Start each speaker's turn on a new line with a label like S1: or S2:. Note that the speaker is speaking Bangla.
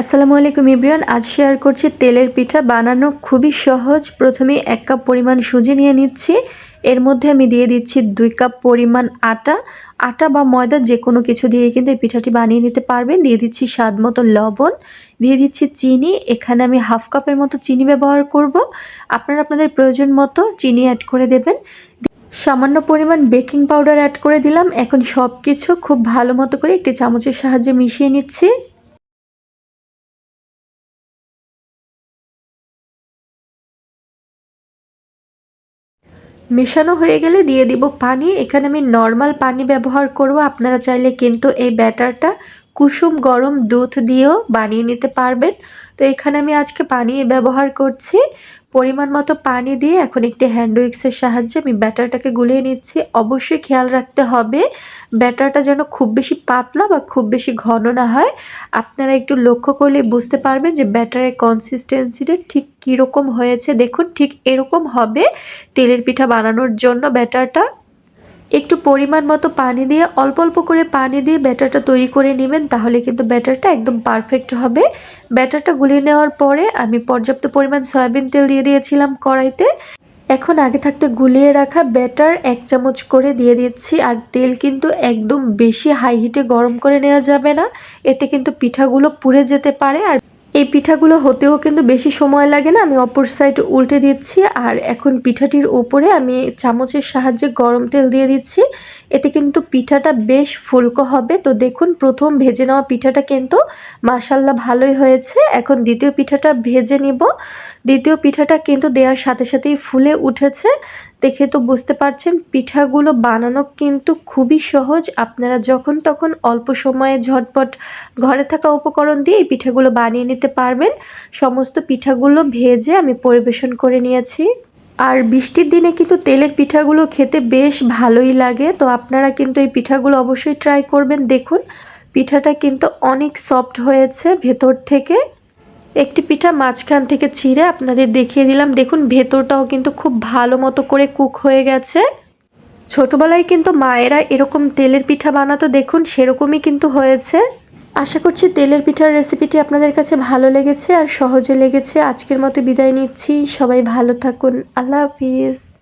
S1: আসসালামু আলাইকুম ইব্রিয়ান, আজ শেয়ার করছি তেলের পিঠা। বানানো খুবই সহজ। প্রথমে এক কাপ পরিমাণ সুজি নিয়ে নিচ্ছি। এর মধ্যে আমি দিয়ে দিচ্ছি দুই কাপ পরিমাণ আটা। আটা বা ময়দা যে কোনো কিছু দিয়ে কিন্তু এই পিঠাটি বানিয়ে নিতে পারবেন। দিয়ে দিচ্ছি স্বাদ মতো লবণ। দিয়ে দিচ্ছি চিনি। এখানে আমি হাফ কাপের মতো চিনি ব্যবহার করব। আপনারা আপনাদের প্রয়োজন মতো চিনি অ্যাড করে দেবেন। সামান্য পরিমাণ বেকিং পাউডার অ্যাড করে দিলাম। এখন সব কিছু খুব ভালো মতো করে একটি চামচের সাহায্যে মিশিয়ে নিচ্ছি। মেশানো হয়ে গেলে দিয়ে দিব পানি। এখানে আমি নর্মাল পানি ব্যবহার করব। আপনারা চাইলে কিন্তু এই ব্যাটারটা কুসুম গরম দুধ দিয়েও বানিয়ে নিতে পারবেন। তো এখানে আমি আজকে পানি ব্যবহার করছি। পরিমাণ মতো পানি দিয়ে এখন একটি হ্যান্ড উইক্সের সাহায্যে আমি ব্যাটারটাকে গুলিয়ে নিচ্ছি। অবশ্যই খেয়াল রাখতে হবে, ব্যাটারটা যেন খুব বেশি পাতলা বা খুব বেশি ঘন না হয়। আপনারা একটু লক্ষ্য করলে বুঝতে পারবেন যে ব্যাটারের কনসিস্টেন্সিটা ঠিক কীরকম হয়েছে। দেখুন, ঠিক এরকম হবে তেলের পিঠা বানানোর জন্য ব্যাটারটা। পরিমাণ মতো পানি দিয়ে, অল্প অল্প করে পানি দিয়ে ব্যাটারটা তৈরি করে নেবেন, তাহলে কিন্তু ব্যাটারটা একদম পারফেক্ট হবে। ব্যাটারটা গুলিয়ে নেওয়ার পরে আমি পর্যাপ্ত পরিমাণ সয়াবিন তেল দিয়ে দিয়েছিলাম কড়াইতে। এখন আগে থাকতে গুলিয়ে রাখা ব্যাটার এক চামচ করে দিয়ে দিচ্ছি, আর তেল কিন্তু একদম বেশি হাই হিটে গরম করে নেওয়া যাবে না। এতে কিন্তু পিঠাগুলো পুড়ে যেতে পারে, আর এই পিঠাগুলো হতেও কিন্তু বেশি সময় লাগে না। আমি অপর সাইড উল্টে দিচ্ছি আর এখন পিঠাটির উপরে আমি চামচের সাহায্যে গরম তেল দিয়ে দিচ্ছি। এতে কিন্তু পিঠাটা বেশ ফুলকো হবে। তো দেখুন, প্রথম ভেজে নেওয়া পিঠাটা কিন্তু মাসাল্লা ভালোই হয়েছে। এখন দ্বিতীয় পিঠাটা ভেজে নিব। দ্বিতীয় পিঠাটা কিন্তু দেওয়ার সাথে সাথেই ফুলে উঠেছে। দেখে তো বুঝতে পারছেন, পিঠাগুলো বানানো কিন্তু খুবই সহজ। আপনারা যখন তখন অল্প সময়ে ঝটপট ঘরে থাকা উপকরণ দিয়ে এই পিঠাগুলো বানিয়ে নিতে পারবেন। সমস্ত পিঠাগুলো ভেজে আমি পরিবেশন করে নিয়েছি। আর বৃষ্টির দিনে কিন্তু তেলের পিঠাগুলো খেতে বেশ ভালোই লাগে, তো আপনারা কিন্তু এই পিঠাগুলো অবশ্যই ট্রাই করবেন। দেখুন, পিঠাটা কিন্তু অনেক সফট হয়েছে ভেতর থেকে। একটি পিঠা মাঝখান থেকে ছিঁড়ে আপনাদের দেখিয়ে দিলাম। দেখুন, ভেতরটাও কিন্তু খুব ভালো মতো করে কুক হয়ে গেছে। ছোটোবেলায় কিন্তু মায়েরা এরকম তেলের পিঠা বানাতো, দেখুন, সেরকমই কিন্তু হয়েছে। আশা করছি তেলের পিঠার রেসিপিটি আপনাদের কাছে ভালো লেগেছে আর সহজে লেগেছে। আজকের মতো বিদায় নিচ্ছি। সবাই ভালো থাকুন। আল্লাহ হাফিজ।